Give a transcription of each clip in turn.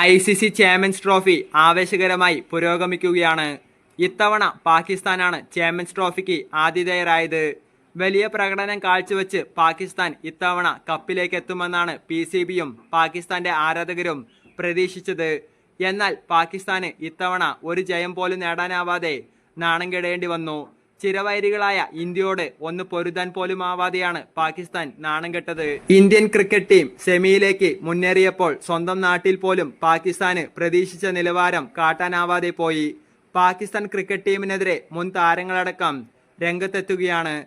I C C champions trophy ആവേശകരമായി പുരോഗമിക്കുകയാണ്. ഇത്തവണ പാകിസ്ഥാനാണ് champions ട്രോഫിക്ക് ആതിഥേയരായത്. വലിയ പ്രകടനം കാഴ്ചവെച്ച് പാകിസ്ഥാൻ ഇത്തവണ കപ്പിലേക്ക് എത്തുമെന്നാണ് പി സി ബിയും പാകിസ്ഥാന്റെ ആരാധകരും പ്രതീക്ഷിച്ചത്. എന്നാൽ പാകിസ്ഥാന് ഇത്തവണ ഒരു ജയം പോലും നേടാനാവാതെ നാണം കെടേണ്ടി വന്നു. ചിരവൈരികളായ ഇന്ത്യയോട് ഒന്ന് പൊരുതാൻ പോലും ആവാതെയാണ് പാകിസ്ഥാൻ നാണം കെട്ടത്. ഇന്ത്യൻ ക്രിക്കറ്റ് ടീം സെമിയിലേക്ക് മുന്നേറിയപ്പോൾ സ്വന്തം നാട്ടിൽ പോലും പാകിസ്ഥാന് പ്രതീക്ഷിച്ച നിലവാരം കാട്ടാനാവാതെ പോയി. പാകിസ്ഥാൻ ക്രിക്കറ്റ് ടീമിനെതിരെ മുൻ താരങ്ങളടക്കം രംഗത്തെത്തുകയാണ്.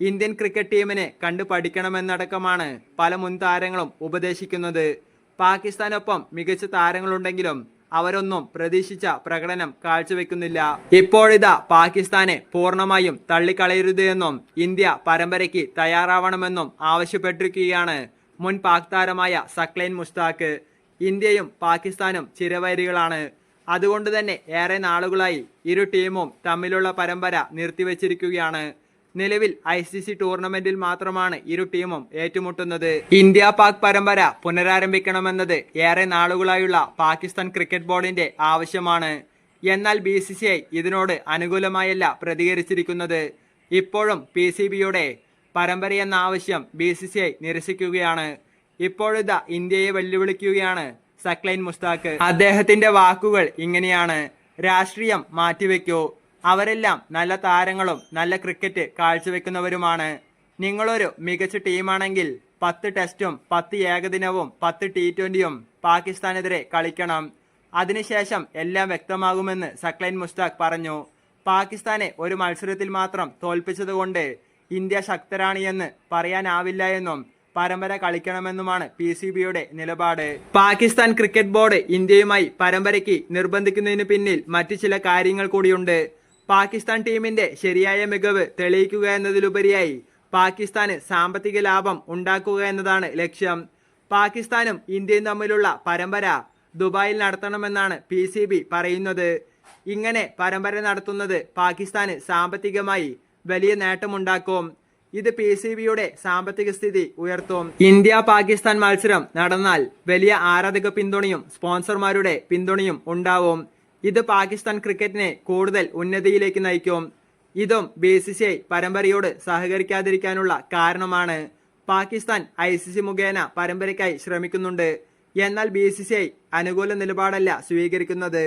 ഇന്ത്യൻ ക്രിക്കറ്റ് ടീമിനെ കണ്ടു പഠിക്കണമെന്നടക്കമാണ് പല മുൻ താരങ്ങളും ഉപദേശിക്കുന്നത്. പാകിസ്ഥാനൊപ്പം മികച്ച താരങ്ങളുണ്ടെങ്കിലും അവരൊന്നും പ്രതീക്ഷിച്ച പ്രകടനം കാഴ്ചവെക്കുന്നില്ല. ഇപ്പോഴിതാ പാകിസ്ഥാനെ പൂർണമായും തള്ളിക്കളയരുത് എന്നും ഇന്ത്യ പരമ്പരയ്ക്ക് തയ്യാറാവണമെന്നും ആവശ്യപ്പെട്ടിരിക്കുകയാണ് മുൻ പാക് താരമായ സക്ലൈൻ മുസ്താഖ് ഇന്ത്യയും പാകിസ്ഥാനും ചിരവൈരികളാണ്. അതുകൊണ്ട് തന്നെ ഏറെ നാളുകളായി ഇരു ടീമും തമ്മിലുള്ള പരമ്പര നിർത്തിവച്ചിരിക്കുകയാണ്. നിലവിൽ ഐ സി സി ടൂർണമെന്റിൽ മാത്രമാണ് ഇരു ടീമും ഏറ്റുമുട്ടുന്നത്. ഇന്ത്യ പാക് പരമ്പര പുനരാരംഭിക്കണമെന്നത് ഏറെ നാളുകളായുള്ള പാകിസ്ഥാൻ ക്രിക്കറ്റ് ബോർഡിന്റെ ആവശ്യമാണ്. എന്നാൽ ബി സി സി ഐ ഇതിനോട് അനുകൂലമായല്ല പ്രതികരിച്ചിരിക്കുന്നത്. ഇപ്പോഴും പി സി ബിയുടെ ആവശ്യം ബി സി സി ഐ നിരസിക്കുകയാണ്. ഇപ്പോഴിതാ ഇന്ത്യയെ വെല്ലുവിളിക്കുകയാണ് സക്ലൈൻ മുസ്താഖ് അദ്ദേഹത്തിന്റെ വാക്കുകൾ ഇങ്ങനെയാണ്. രാഷ്ട്രീയം മാറ്റിവെക്കൂ. അവരെല്ലാം നല്ല താരങ്ങളും നല്ല ക്രിക്കറ്റ് കാഴ്ചവെക്കുന്നവരുമാണ്. നിങ്ങളൊരു മികച്ച ടീമാണെങ്കിൽ പത്ത് ടെസ്റ്റും പത്ത് ഏകദിനവും പത്ത് ടി ട്വന്റിയും പാകിസ്ഥാനെതിരെ കളിക്കണം. അതിനുശേഷം എല്ലാം വ്യക്തമാകുമെന്ന് സക്ലൈൻ മുസ്താഖ് പറഞ്ഞു. പാകിസ്ഥാനെ ഒരു മത്സരത്തിൽ മാത്രം തോൽപ്പിച്ചതുകൊണ്ട് ഇന്ത്യ ശക്തരാണ് എന്ന് പറയാനാവില്ല എന്നും പരമ്പര കളിക്കണമെന്നുമാണ് പി സി ബിയുടെ നിലപാട്. പാകിസ്ഥാൻ ക്രിക്കറ്റ് ബോർഡ് ഇന്ത്യയുമായി പരമ്പരയ്ക്ക് നിർബന്ധിക്കുന്നതിന് പിന്നിൽ മറ്റു ചില കാര്യങ്ങൾ കൂടിയുണ്ട്. പാകിസ്ഥാൻ ടീമിന്റെ ശരിയായ മികവ് തെളിയിക്കുക എന്നതിലുപരിയായി പാകിസ്ഥാന് സാമ്പത്തിക ലാഭം ഉണ്ടാക്കുക എന്നതാണ് ലക്ഷ്യം. പാകിസ്ഥാനും ഇന്ത്യയും തമ്മിലുള്ള പരമ്പര ദുബായിൽ നടത്തണമെന്നാണ് പി സി ബി പറയുന്നത്. ഇങ്ങനെ പരമ്പര നടത്തുന്നത് പാകിസ്ഥാന് സാമ്പത്തികമായി വലിയ നേട്ടമുണ്ടാക്കും. ഇത് പി സി ബിയുടെ സാമ്പത്തിക സ്ഥിതി ഉയർത്തും. ഇന്ത്യ പാകിസ്ഥാൻ മത്സരം നടന്നാൽ വലിയ ആരാധക പിന്തുണയും സ്പോൺസർമാരുടെ പിന്തുണയും ഉണ്ടാവും. ഇത് പാകിസ്ഥാൻ ക്രിക്കറ്റിനെ കൂടുതൽ ഉന്നതിയിലേക്ക് നയിക്കും. ഇതും ബി സി സി ഐ പരമ്പരയോട് സഹകരിക്കാതിരിക്കാനുള്ള കാരണമാണ്. പാകിസ്ഥാൻ ഐ സി സി മുഖേന പരമ്പരയ്ക്കായി ശ്രമിക്കുന്നുണ്ട്. എന്നാൽ ബി സി സി ഐ അനുകൂല നിലപാടല്ല സ്വീകരിക്കുന്നത്.